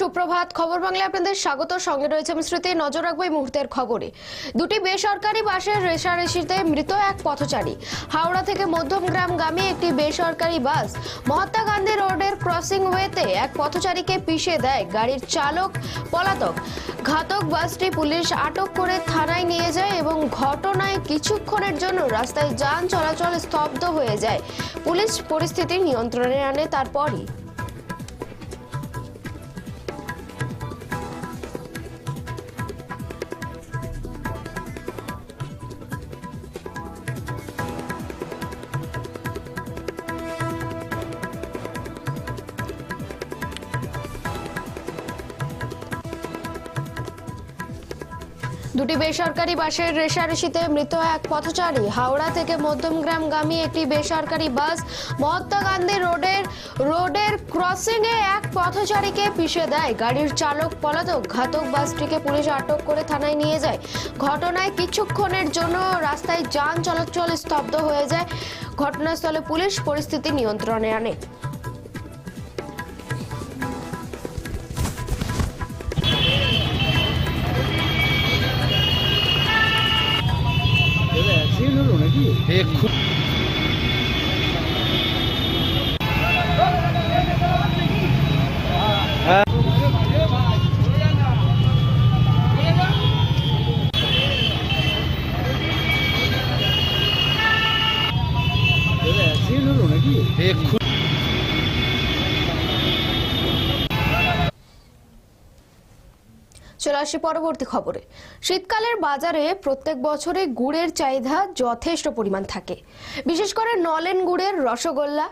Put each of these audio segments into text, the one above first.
সুপ্রভাত, খবর বাংলায় আপনাদের স্বাগত। সঙ্গে রয়েছে আমি স্মৃতি, নজর রাখব এই মুহূর্তের খবরে। দুটি বেসরকারি বাসের রেশারেশিতে মৃত এক পথচারী। হাওড়া থেকে মধ্যমগ্রামগামী একটি বেসরকারি বাস মহাত্মা গান্ধী রোডের ক্রসিং ওয়েতে এক পথচারীকে পিষে দেয় গাড়ির চালক, পলাতক। ঘাতক বাসটি পুলিশ আটক করে থানায় নিয়ে যায় এবং ঘটনায় কিছুক্ষণের জন্য রাস্তায় যান চলাচল স্তব্ধ হয়ে যায়। পুলিশ পরিস্থিতি নিয়ন্ত্রণে আনে তারপরই। দুটি বেসরকারি বাসের রেশারেশিতে মৃত এক পথচারী। হাওড়া থেকে মধ্যমগ্রামগামী একটি বেসরকারি বাস মহাত্মা গান্ধী রোডের রোডের ক্রসিং এ এক পথচারীকে পিষে দেয়। গাড়ির চালক পলাতক, ঘাতক বাসটিকে পুলিশ আটক করে থানায় নিয়ে যায়। ঘটনায় কিছুক্ষণের জন্য রাস্তায় যান চলাচল স্তব্ধ হয়ে যায়। ঘটনাস্থলে পুলিশ পরিস্থিতি নিয়ন্ত্রণে আনে। খুব চলে আসি পরবর্তী খবরে। শীতকালের বাজারে প্রত্যেক বছরে গুড়ের চাহিদা যথেষ্ট পরিমাণ থাকে। বিশেষ করে নলেন গুড়ের, রসগোল্লা।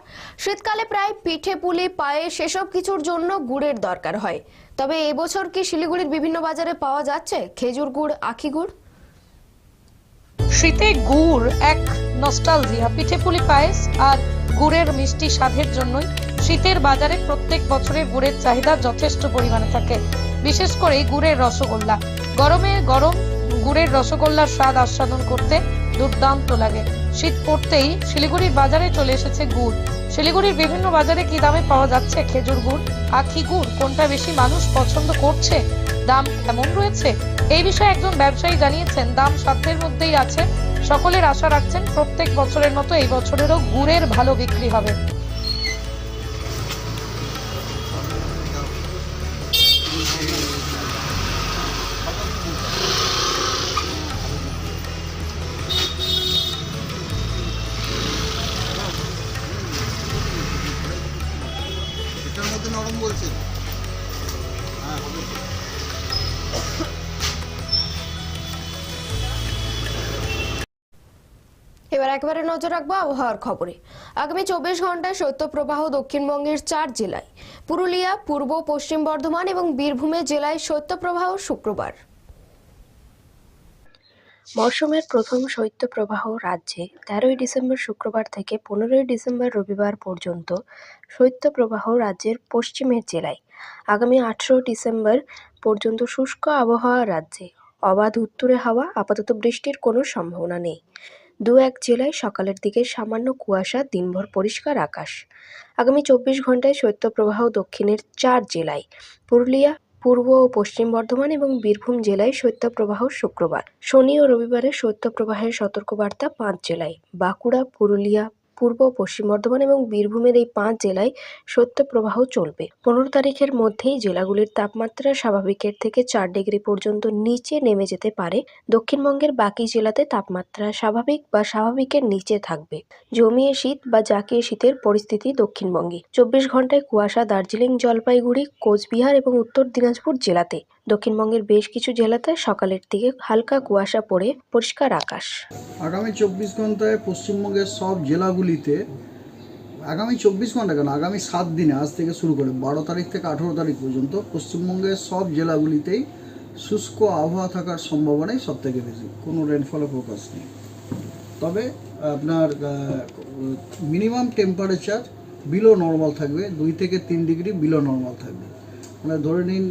শীতকালে প্রায় পিঠে পুলি পায়ে সেসব কিছুর জন্য গুড়ের দরকার হয়। তবে এবছর কি শিলিগুড়ির বিভিন্ন বাজারে পাওয়া যাচ্ছে খেজুর গুড়, আখি গুড়? শীতে গুড় এক নস্টালজিয়া পিঠে পুলি, পায়েস আর গুড়ের মিষ্টি স্বাদের জন্যই শীতের বাজারে প্রত্যেক বছরে গুড়ের চাহিদা যথেষ্ট পরিমাণে থাকে। বিশেষ করে গুড়ের রসগোল্লা। গরমে গরম গুড়ের রসগোল্লার স্বাদ আস্বাদন করতে দুর্দান্ত লাগে। শীত পড়তেই শিলিগুড়ির বাজারে চলে এসেছে গুড়। শিলিগুড়ির বিভিন্ন বাজারে কি দামে পাওয়া যাচ্ছে খেজুর গুড়? আখি গুড়? কোনটা বেশি মানুষ পছন্দ করছে? দাম কেমন রয়েছে? এই বিষয়ে একজন ব্যবসায়ী জানিয়েছেন, দাম সাধ্যের মধ্যেই আছে। সকলের আশা রাখছেন প্রত্যেক বছরের মতো এই বছরেরও গুড়ের ভালো বিক্রি হবে। মধ্যে নরম বলছে এবার একবারে নজর রাখব আবহাওয়ার খবরে। আগামী চব্বিশ ঘন্টায় শৈত্যপ্রবাহ দক্ষিণবঙ্গের চার জেলায়। পুরুলিয়া, পূর্ব, পশ্চিম বর্ধমান এবং বীরভূমে জেলায় শৈত্যপ্রবাহ শুক্রবার। মৌসুমের প্রথম শৈত্যপ্রবাহ রাজ্যে তেরোই ডিসেম্বর শুক্রবার থেকে পনেরোই ডিসেম্বর রবিবার পর্যন্ত শৈত্যপ্রবাহ রাজ্যের পশ্চিমের জেলায়। আগামী আঠেরো ডিসেম্বর পর্যন্ত শুষ্ক আবহাওয়া রাজ্যে। অবাধ উত্তরে হাওয়া, আপাতত বৃষ্টির কোনো সম্ভাবনা নেই। দু এক জেলায় সকালের দিকে সামান্য কুয়াশা, দিনভর পরিষ্কার আকাশ। আগামী চব্বিশ ঘন্টায় শৈত্যপ্রবাহ দক্ষিণের চার জেলায়। পুরুলিয়া পূর্ব ও পশ্চিম বর্ধমান এবং বীরভূম জেলায় শৈত্যপ্রবাহ শুক্রবার। শনি ও রবিবারে শৈত্যপ্রবাহের সতর্কবার্তা পাঁচ জেলায় বাঁকুড়া, পুরুলিয়া পূর্ব, পশ্চিম বর্ধমান এবং বীরভূমের এই পাঁচ জেলায় শৈত্যপ্রবাহ চলবে। পনেরো তারিখের মধ্যেই জেলাগুলির তাপমাত্রা স্বাভাবিকের থেকে চার ডিগ্রি পর্যন্ত নিচে নেমে যেতে পারে। দক্ষিণবঙ্গের বাকি জেলাতে তাপমাত্রা স্বাভাবিক বা স্বাভাবিকের নিচে থাকবে। জমিয়ে শীত বা জাকিয়ে শীতের পরিস্থিতি দক্ষিণবঙ্গে। চব্বিশ ঘন্টায় কুয়াশা, দার্জিলিং, জলপাইগুড়ি, কোচবিহার এবং উত্তর দিনাজপুর জেলাতে দক্ষিণবঙ্গের বেশ কিছু জেলাতে সকালের দিকে হালকা কুয়াশা পড়ে পরিষ্কার আকাশ। আগামী চব্বিশ ঘন্টায় পশ্চিমবঙ্গের সব জেলাগুলিতে, আগামী চব্বিশ ঘণ্টা কেন? আগামী সাত দিনে, আজ থেকে শুরু করে বারো তারিখ থেকে আঠেরো তারিখ পর্যন্ত পশ্চিমবঙ্গের সব জেলাগুলিতেই শুষ্ক আবহাওয়া থাকার সম্ভাবনাই সব থেকে বেশি। কোনো রেনফলের ফোকাস নেই। তবে আপনার মিনিমাম টেম্পারেচার বিলো নর্মাল থাকবে, দুই থেকে তিন ডিগ্রি বিলো নর্মাল থাকবে। মানে ধরে নিন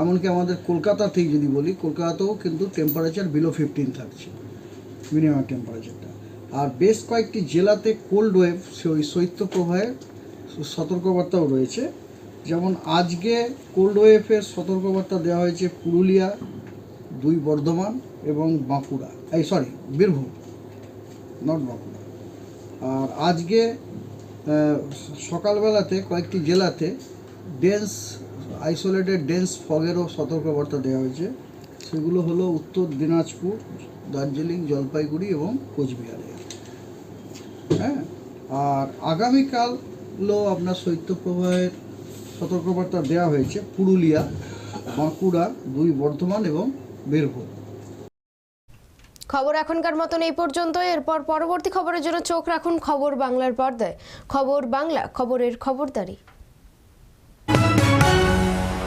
এমনকি আমাদের কলকাতা কলকাতাতেই যদি বলি, কলকাতাতেও কিন্তু টেম্পারেচার বিলো ফিফটিন থাকছে মিনিমাম টেম্পারেচারটা আর বেশ কয়েকটি জেলাতে কোল্ড ওয়েভ ওই শৈত্যপ্রবাহের সতর্কবার্তাও রয়েছে। যেমন আজকে কোল্ড ওয়েভের সতর্কবার্তা দেওয়া হয়েছে পুরুলিয়া, দুই বর্ধমান এবং বাঁকুড়া, এই সরি বীরভূম নট বাঁকুড়া। আর আজকে সকালবেলাতে কয়েকটি জেলাতে ডেন্স আইসোলেটেড ডেন্স ফগেরও সতর্কবার্তা দেওয়া হয়েছে। সেগুলো হলো উত্তর দিনাজপুর, দার্জিলিং, জলপাইগুড়ি এবং কোচবিহারে। হ্যাঁ? আর আগামীকালও আপনার শৈত্যপ্রবাহের সতর্কবার্তা দেওয়া হয়েছে। পুরুলিয়া, বাঁকুড়া, দুই বর্ধমান এবং বীরভূম। খবর এখনকার মতন এই পর্যন্ত এরপর পরবর্তী খবরের জন্য চোখ রাখুন খবর বাংলার পর্দায়। খবর বাংলা, খবরের খবরদারি।